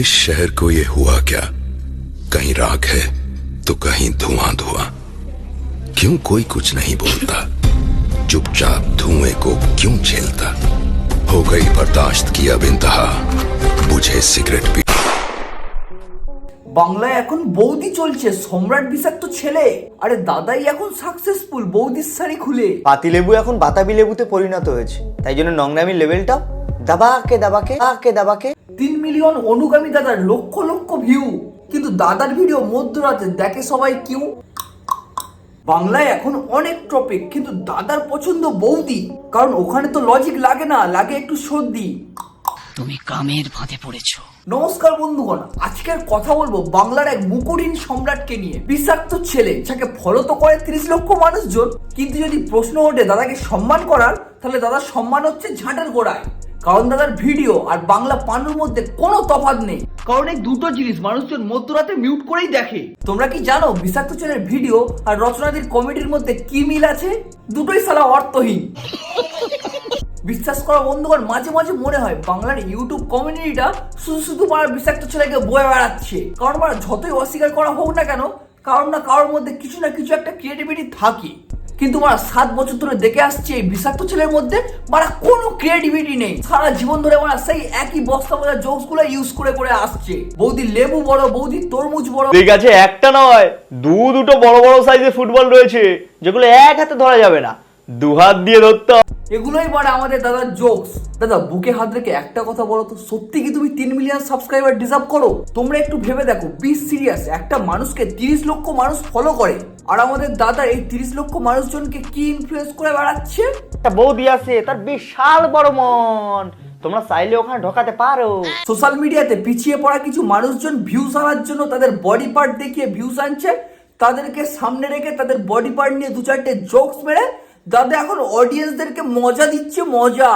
इस शहर को ये हुआ क्या कहीं राख है तो कहीं धुआं धुआं क्यों कोई कुछ नहीं बोलता चुपचाप धुएं को क्यों झेलता हो गई बर्दाश्त की अब इंतहा बुझे सिगरेट पी বাংলায় এখন বৌদি চলছে সম্রাট বিষাক্ত ছেলে আরে দাদাই এখন সাকসেসফুল বৌদির শাড়ি খুলে পাতিলেবু এখন বাতাবি লেবুতে পরিণত হয়েছে তাই জন্য নোংরামির লেভেলটা দাবাকে দাবাকে দাবাকে দাবাকে তিন মিলিয়ন অনুগামী দাদার লক্ষ লক্ষ ভিউ কিন্তু দাদার ভিডিও মধ্যরাতে দেখে সবাই কিউ বাংলায় এখন অনেক টপিক কিন্তু দাদার পছন্দ বৌদি। কারণ ওখানে তো লজিক লাগে না লাগে একটু সর্দি। তুমি কামের ফাঁদে পড়েছো। নমস্কার বন্ধুগণ আজকের কথা বলব বাংলার এক মুকুরিন সম্রাটকে নিয়ে। বিষাক্ত ছেলে যাকে ফলো তো করে তিরিশ লক্ষ মানুষজন। কিন্তু যদি প্রশ্ন ওঠে দাদাকে সম্মান করার তাহলে দাদার সম্মান হচ্ছে ঝাঁটার গোড়ায়। কারণ দাদার ভিডিও আর বাংলা পানুর মধ্যে কোনো তফাৎ নেই। কারণ এই দুটো জিনিস মানুষজন মধ্যরাতে মিউট করেই দেখে। তোমরা কি জানো বিষাক্ত ছেলের ভিডিও আর রচনাদির কমেডির মধ্যে কি মিল আছে? দুটোই সালা অর্থহীন। বিশ্বাস করা বন্ধুগণ মাঝে মাঝে মনে হয় বাংলার ইউটিউব কমিউনিটিটা শুধু শুধু মারা বিষাক্ত ছেলেকে বয়ে বেড়াচ্ছে। কারণ মারা যতই অস্বীকার করা হোক না কেন কারণ না কারোর মধ্যে কিছু না কিছু একটা ক্রিয়েটিভিটি থাকে। কিন্তু মারা সাত বছর ধরে দেখে আসছে এই বিষাক্ত ছেলের মধ্যে মারা কোনো ক্রিয়েটিভিটি নেই। সারা জীবন ধরে মারা সেই একই বস্তা বোঝা জোকসগুলো ইউজ করে করে আসছে। বৌদি লেবু বড় বৌদি তরমুজ বড়। ঠিক আছে একটা নয় দু দুটো বড় বড় সাইজের ফুটবল রয়েছে যেগুলো এক হাতে ধরা যাবে না। দু হাত দিয়ে ধরতে এগুলোই বলে আমাদের দাদার জোকস দাদা বুকে হাত রেখে একটা কথা বলো তো সত্যি কি তুমি তিন মিলিয়ন সাবস্ক্রাইবার ডিজার্ভ করো? তোমরা একটু ভেবে দেখো বি সিরিয়াস একটা মানুষকে তিরিশ লক্ষ মানুষ ফলো করে। আর আমাদের দাদা এই তিরিশ লক্ষ মানুষজনকে কি ইনফ্লুয়েন্স করে বেড়াচ্ছে? একটা বৌদি আছে তার বিশাল বড় মন। তোমরা চাইলে ওখানে ঢোকাতে পারো। সোশ্যাল মিডিয়াতে পিছিয়ে পড়া কিছু মানুষজন ভিউজ আনার জন্য তাদের বডি পার্ট দেখিয়ে ভিউজ আনছে। তাদেরকে সামনে রেখে তাদের বডি পার্ট নিয়ে দু চারটে জোকস মেরে দাদা এখন অডিয়েন্সদেরকে মজা দিচ্ছে মজা।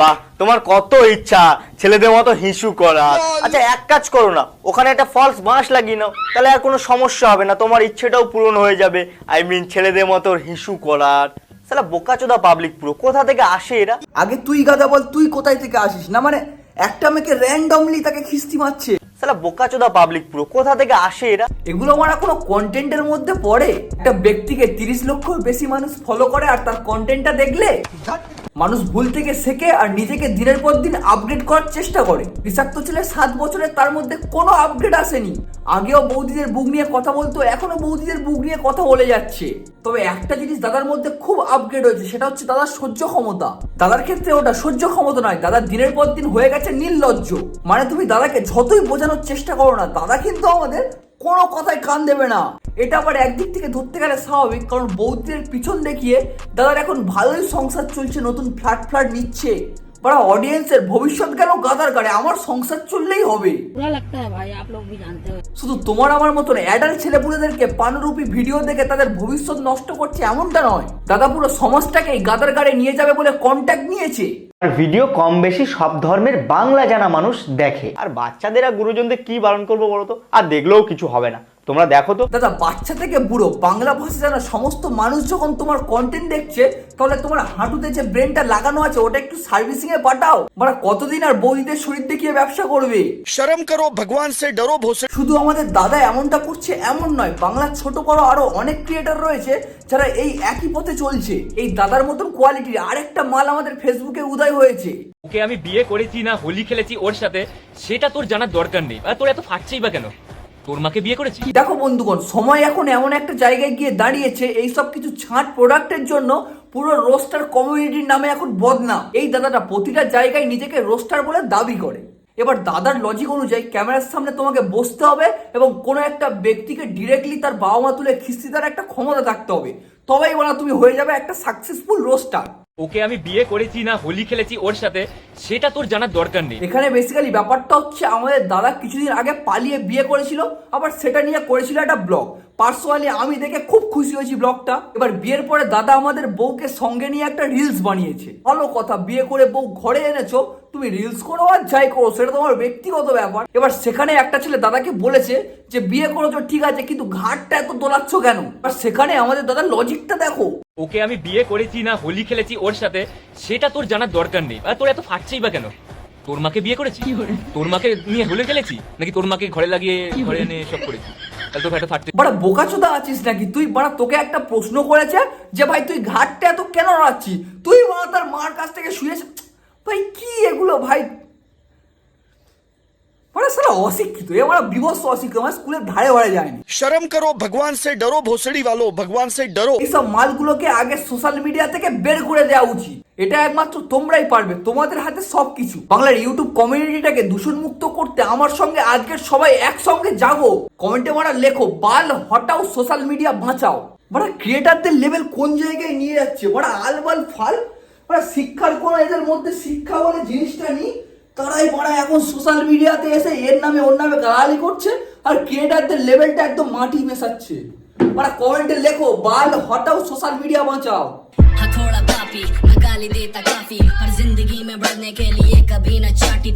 বাহ, তোমার কত ইচ্ছা ছেলেদের মতো হিসু করার আচ্ছা এক কাজ করো না ওখানে একটা ফলস বাঁশ লাগিয়ে নাও তাহলে আর কোনো সমস্যা হবে না তোমার ইচ্ছেটাও পূরণ হয়ে যাবে। আই মিন ছেলেদের মতো হিসু করার। সালা বোকাচোদা পাবলিক পুরো কোথা থেকে আসে এরা? আগে তুই গাদা বল তুই কোথায় থেকে আসিস? না মানে একটা মেয়েকে র্যান্ডমলি তাকে খিস্তি মারছে। সালা বোকাচোদা পাবলিক পুরো। কোথা থেকে আসে এরা? এগুলো মারা কোনো কন্টেন্টের মধ্যে পড়ে। একটা ব্যক্তিকে তিরিশ লক্ষ বেশি মানুষ ফলো করে আর তার কন্টেন্টটা দেখলে মানুষ ভুল থেকে শেখে আর নিজেকে দিনের পর দিন আপগ্রেড করার চেষ্টা করে। বিষাক্ত ছেলে সাত বছরে তার মধ্যে কোনো আপগ্রেড আসেনি। আগেও বৌদিদের বুক নিয়ে কথা বলতো, এখনও বৌদিদের বুক নিয়ে কথা বলে যাচ্ছে। তবে একটা জিনিস দাদার মধ্যে খুব আপগ্রেড হয়েছে, সেটা হচ্ছে দাদার সহ্য ক্ষমতা। দাদার ক্ষেত্রে ওটা সহ্য ক্ষমতা নয়, দাদা দিনের পর দিন হয়ে গেছে নির্লজ্জ। মানে তুমি দাদাকে যতই বোঝানোর চেষ্টা করো না, দাদা কিন্তু আমাদের কোনো কথায় কান দেবে না। এটা আবার একদিক থেকে ধরতে গেলে স্বাভাবিক কারণ বৌদ্ধের পিছন দেখিয়ে দাদার এখন ভালোই সংসার চলছে নতুন ফ্ল্যাট ফ্ল্যাট নিচ্ছে। বড় অডিয়েন্সের ভবিষ্যৎ কেন গাদার গাড়ে? আমার সংসার চললেই হবে। শুধু তোমার আমার মতন অ্যাডাল ছেলেপুলেদেরকে পানরূপী ভিডিও দেখে তাদের ভবিষ্যৎ নষ্ট করছে এমনটা নয়। দাদা পুরো সমাজটাকে গাদার গাড়ে নিয়ে যাবে বলে কন্ট্যাক্ট নিয়েছে। আর ভিডিও কম বেশি সব ধর্মের বাংলা জানা মানুষ দেখে। আর বাচ্চাদের আর গুরুজনদের কি বারণ করব বলতো আর দেখলেও কিছু হবে না। তোমরা দেখো তো। দাদা বাচ্চা থেকে বুড়ো বাংলা ভাষা জানা সমস্ত মানুষ যখন তোমার কন্টেন্ট দেখছে তাহলে তোমার হাঁটুতে যে ব্রেনটা লাগানো আছে ওটা একটু সার্ভিসিং এ পাঠাও। মানে কতদিন আর বৌদিদের শরীর দেখিয়ে ব্যবসা করবে? শরম করো ভগবান সে ডরো ভোসে শুধু আমাদের দাদা এমনটা করছে এমন নয় বাংলার ছোট বড় আরও অনেক ক্রিয়েটার রয়েছে যারা এই একই পথে চলছে। এই দাদার মতন কোয়ালিটির আরেকটা মাল আমাদের ফেসবুকে উদয় হয়েছে। ওকে আমি বিয়ে করেছি না হোলি খেলেছি ওর সাথে সেটা তোর জানার দরকার নেই। আর তোর এত ফাটছেই বা কেন? তোর মাকে বিয়ে করেছি? দেখো বন্ধুগণ, সময় এখন এমন একটা জায়গায় গিয়ে দাঁড়িয়েছে, এই সব কিছু ছাঁট প্রোডাক্টের জন্য পুরো রোস্টার কমিউনিটির নামে এখন বদনাম। এই দাদাটা প্রতিটা জায়গায় নিজেকে রোস্টার বলে দাবি করে। এবার দাদার লজিক অনুযায়ী ক্যামেরার সামনে তোমাকে বসতে হবে এবং কোনো একটা ব্যক্তিকে ডিরেক্টলি তার বাবা মা তুলে খিস্তি দেওয়ার একটা ক্ষমতা থাকতে হবে। তবেই বলা তুমি হয়ে যাবে একটা সাকসেসফুল রোস্টার ওকে আমি বিয়ে করেছি না, হোলি খেলেছি ওর সাথে, সেটা তোর জানার দরকার নেই। এখানে বেসিক্যালি ব্যাপারটা হচ্ছে আমাদের দাদা কিছুদিন আগে পালিয়ে বিয়ে করেছিল, আবার সেটা নিয়ে করেছিল একটা ব্লগ পার্সোনালি আমি দেখে খুব খুশি হয়েছি ব্লগটা। এবার বিয়ের পরে দাদা আমাদের বউকে সঙ্গে নিয়ে একটা রিলস বানিয়েছে। ভালো কথা বিয়ে করে বউ ঘরে এনেছো তুমি রিলস করো আর যাই করো সেটা তোমার ব্যক্তিগত ব্যাপার। এবার সেখানে একটা ছেলে দাদাকে বলেছে যে বিয়ে করেছ ঠিক আছে কিন্তু ঘাটটা এত দোলাচ্ছ কেন? আর সেখানে আমাদের দাদার লজিকটা দেখো। ওকে আমি বিয়ে করেছি না হোলি খেলেছি ওর সাথে সেটা তোর জানার দরকার নেই। আর তোর এত ফাটছেই বা কেন? তোর মাকে বিয়ে করেছি? তোর মাকে নিয়ে হোলি খেলেছি? নাকি তোর মাকে ঘরে লাগিয়ে ঘরে এনে সব করেছি? বোকাচোদা আছিস নাকি? তুই তোকে একটা প্রশ্ন করেছে যে ভাই তুই ঘাটটা এত কেন তুই তার মার কাছ থেকে ভাই কি এগুলো ভাই? অশিক্ষিত স্কুলের ধারে যায়নি। শরম করো ভগবান সে ডরো ভোসড়ি ভালো ভগবান সে ডরো। এইসব মালগুলোকে আগে সোশ্যাল মিডিয়া থেকে বের করে দেওয়া উচিত। এটা একমাত্র তোমরাই পারবে, তোমাদের হাতে সবকিছু। বাংলার ইউটিউব কমিউনিটিটাকে দূষণ মুক্ত করতে আমার সঙ্গে আজকের সবাই একসঙ্গে জাগো। কমেন্টে মারা লেখো, বাল হটাও সোশ্যাল মিডিয়া বাঁচাও। বড় ক্রিয়েটারদের লেভেল কোন জায়গায় নিয়ে যাচ্ছে? বড় আলবাল ফাল। বড় শিক্ষার কোনো এদের মধ্যে শিক্ষা বলে জিনিসটা নেই। তারাই বড় এখন সোশ্যাল মিডিয়াতে এসে এর নামে ওর নামে গালালি করছে আর ক্রিয়েটারদের লেভেলটা একদম মাটি মেশাচ্ছে। মানে কমেন্টে লেখো, বাল হটাও সোশ্যাল মিডিয়া বাঁচাও। हथौड़ा हकाली देता काफ़ी पर ज़िंदगी में बढ़ने के लिए कभी न चाटी